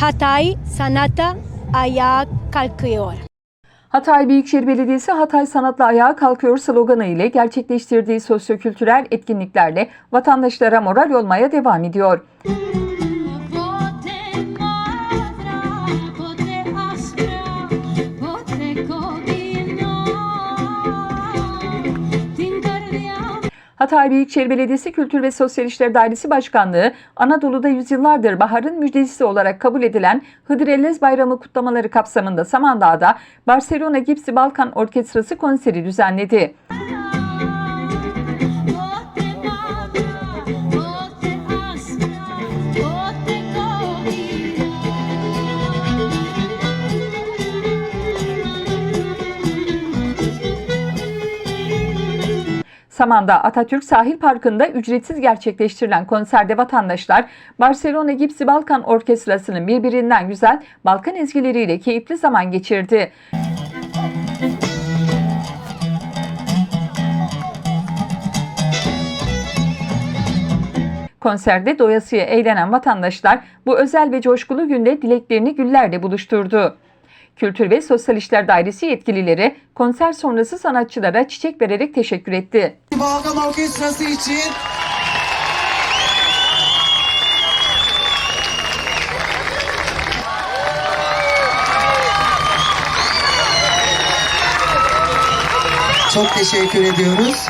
Hatay sanata ayağa kalkıyor. Hatay Büyükşehir Belediyesi Hatay Sanatla Ayağa Kalkıyor sloganı ile gerçekleştirdiği sosyokültürel etkinliklerle vatandaşlara moral olmaya devam ediyor. Hatay Büyükşehir Belediyesi Kültür ve Sosyal İşler Dairesi Başkanlığı, Anadolu'da yüzyıllardır baharın müjdecisi olarak kabul edilen Hıdrellez Bayramı kutlamaları kapsamında Samandağ'da Barcelona Gipsi Balkan Orkestrası konseri düzenledi. Samandağ Atatürk Sahil Parkı'nda ücretsiz gerçekleştirilen konserde vatandaşlar Barcelona Gipsi Balkan Orkestrası'nın birbirinden güzel Balkan ezgileriyle keyifli zaman geçirdi. Konserde doyasıya eğlenen vatandaşlar bu özel ve coşkulu günde dileklerini güllerle buluşturdu. Kültür ve Sosyal İşler Dairesi yetkilileri konser sonrası sanatçılara çiçek vererek teşekkür etti. Balkan Orkestrası için Çok teşekkür ediyoruz.